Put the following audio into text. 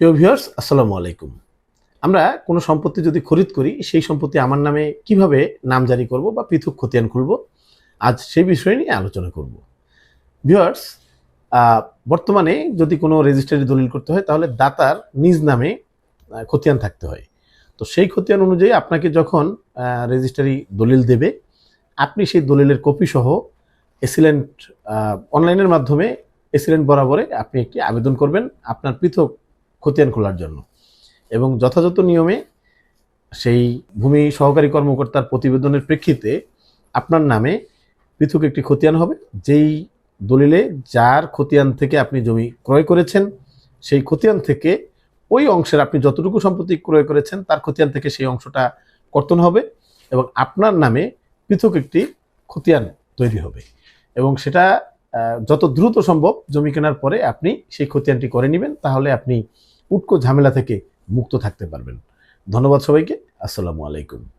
প্রিয় ভিউয়ার্স, আসসালামু আলাইকুম। আমরা কোনো সম্পত্তি যদি খরিদ করি, সেই সম্পত্তি আমার নামে কীভাবে নাম জারি করব বা পৃথক খতিয়ান খুলব? আজ সেই বিষয় নিয়ে আলোচনা করব। ভিউয়ার্স বর্তমানে যদি কোনো রেজিস্ট্রারি দলিল করতে হয়, তাহলে দাতার নিজ নামে খতিয়ান থাকতে হয়। তো সেই খতিয়ান অনুযায়ী আপনাকে যখন রেজিস্ট্রারি দলিল দেবে, আপনি সেই দলিলের কপি সহ এসিলেন্ট অনলাইনের মাধ্যমে এসিলেন্ট বরাবরে আপনি একটি আবেদন করবেন। আপনার পৃথক খতিয়ান খোলার জন্য। এবং যথাযথ নিয়মে সেই ভূমি সহকারী কর্মকর্তার প্রতিবেদনের প্রেক্ষিতে আপনার নামে পৃথক একটি খতিয়ান হবে। যেই দলিলে যার খতিয়ান থেকে আপনি জমি ক্রয় করেছেন, সেই খতিয়ান থেকে ওই অংশের আপনি যতটুকু সম্পত্তি ক্রয় করেছেন, তার খতিয়ান থেকে সেই অংশটা কর্তন হবে এবং আপনার নামে পৃথক একটি খতিয়ান তৈরি হবে। এবং সেটা যত দ্রুত সম্ভব জমি কেনার পরে আপনি সেই খতিয়ানটি করে নেবেন, তাহলে আপনি উটকো ঝামেলা থেকে মুক্ত থাকতে পারবেন। ধন্যবাদ সবাইকে। আসসালামু আলাইকুম।